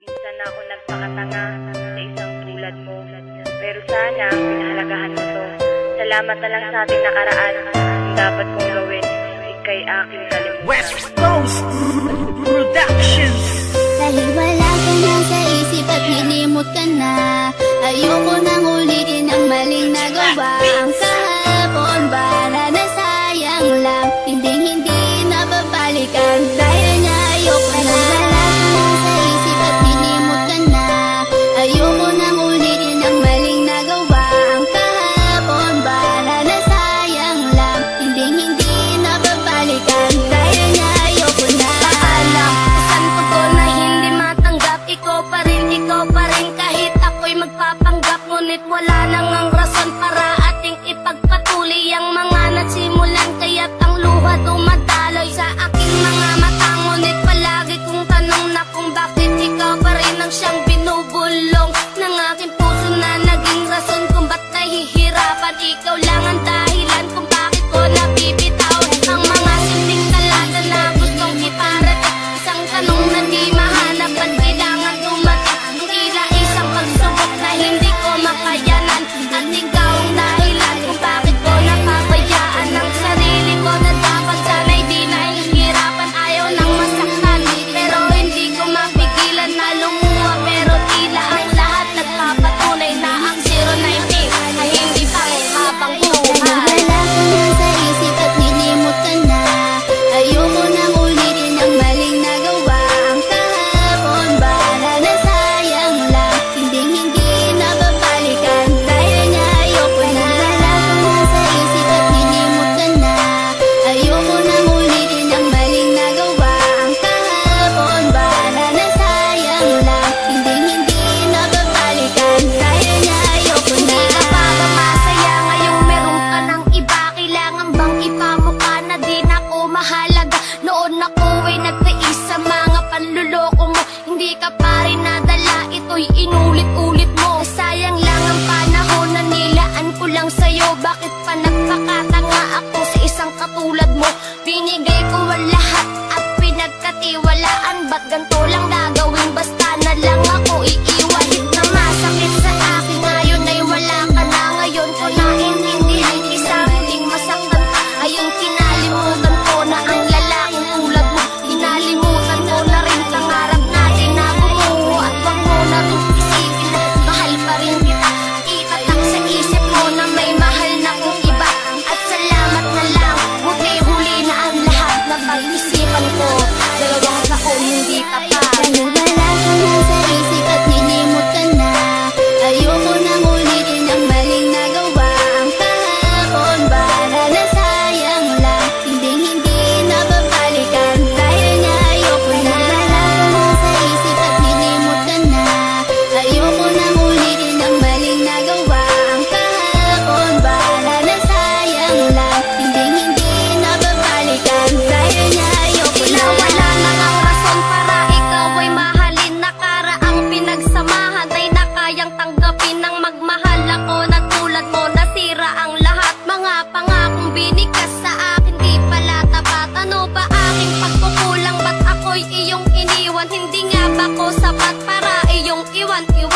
Minsan na ako nagpakatanga sa isang tulad mo. Pero sana, pinahalagahan mo to. Salamat na lang sa ating nakaraan. Ang dapat kong gawin, ikay aking kalimutan. West Coast Productions Dahil wala ka na sa isip at nilimot ka na Ayoko nang ulitin ang maling nagawa Ang your. para iyong iwan-iwan